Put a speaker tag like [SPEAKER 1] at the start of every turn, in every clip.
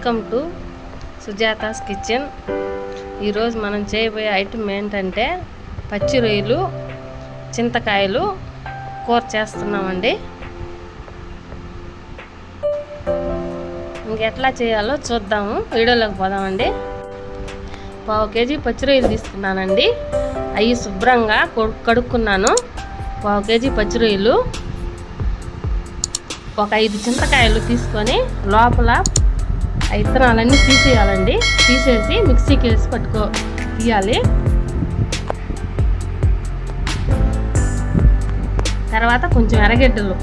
[SPEAKER 1] Welcome to Sujata's kitchen ఈరోజు మనం చేయబోయే ఐటమ్ ఏంటంటే పచ్చి రొయ్యలు చింతకాయలు కూర చేస్తున్నామండి. ఇంకెట్లా చేయాలో చూద్దాము. వీడియోలోకి పోదామండి. పావు కేజీ పచ్చి రొయ్యలు తీసుకున్నానండి. అవి శుభ్రంగా కడుక్కున్నాను. పావు కేజీ పచ్చి రొయ్యలు. ఒక ఐదు చింతకాయలు తీసుకొని లోపల ఆ తీసేయాలండి. తీసేసి మిక్సీకి వేసి పట్టుకో తీయాలి. తర్వాత కొంచెం ఎర్రగడ్డలు.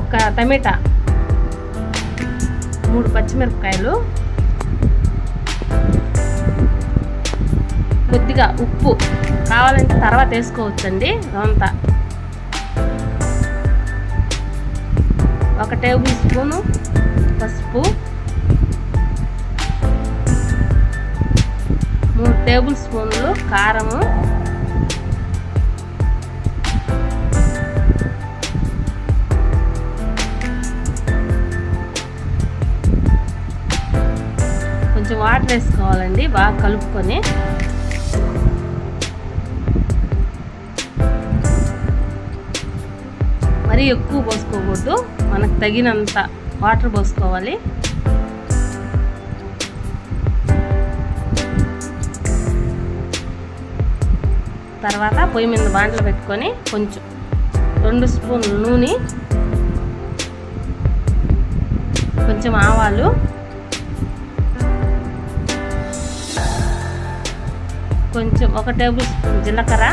[SPEAKER 1] ఒక టమాటా. మూడు పచ్చిమిరపకాయలు. కొద్దిగా ఉప్పు. కావాలంటే తర్వాత వేసుకోవచ్చండి అంతా ఒక టేబుల్ స్పూను పసుపు. మూడు టేబుల్ స్పూన్లు కారము. కొంచెం వాటర్ వేసుకోవాలండి బాగా కలుపుకొని. మరీ ఎక్కువ పోసుకోకూడదు. మనకు తగినంత వాటర్ పోసుకోవాలి. తర్వాత పొయ్యి మీద బాండలు పెట్టుకొని కొంచెం రెండు స్పూన్లు నూనె కొంచెం ఆవాలు. కొంచెం ఒక టేబుల్ స్పూన్ జీలకర్ర.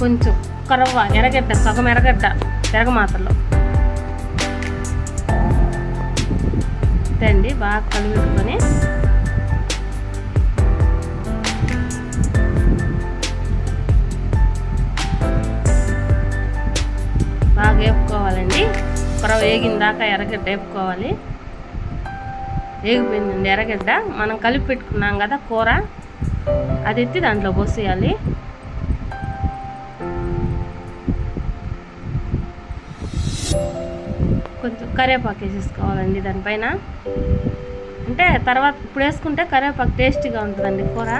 [SPEAKER 1] కొంచెం కరవ్వ ఎరగడ్డ సగం ఎరగడ్డ తిరగమాతలో అండి బాగా కలిపెట్టుకొని బాగా వేపుకోవాలండి. కొరవ వేగిన దాకా ఎర్రగడ్డ వేపుకోవాలి. వేగిపోయిందండి ఎర్రగడ్డ. మనం కలిపి పెట్టుకున్నాం కదా కూర. అది ఎత్తి దాంట్లో పోసేయాలి. కొంచెం కరివేపాకు వేసేసుకోవాలండి దానిపైన. అంటే తర్వాత ఇప్పుడు వేసుకుంటే కరివేపాకు టేస్టీగా ఉంటుందండి కూర.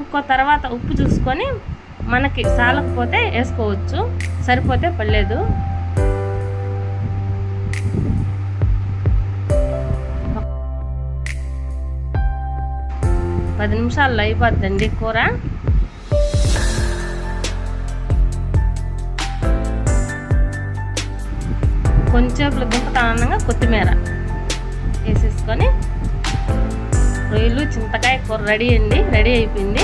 [SPEAKER 1] ఇంకో తర్వాత ఉప్పు చూసుకొని మనకి సాలకపోతే వేసుకోవచ్చు. సరిపోతే పర్లేదు. పది నిమిషాల్లో అయిపోద్దండి కూర. కొంచెం దుంపతానంగా కొత్తిమీర వేసేసుకొని రొయ్యలు చింతకాయ కూర రెడీ అండి రెడీ అయిపోయింది.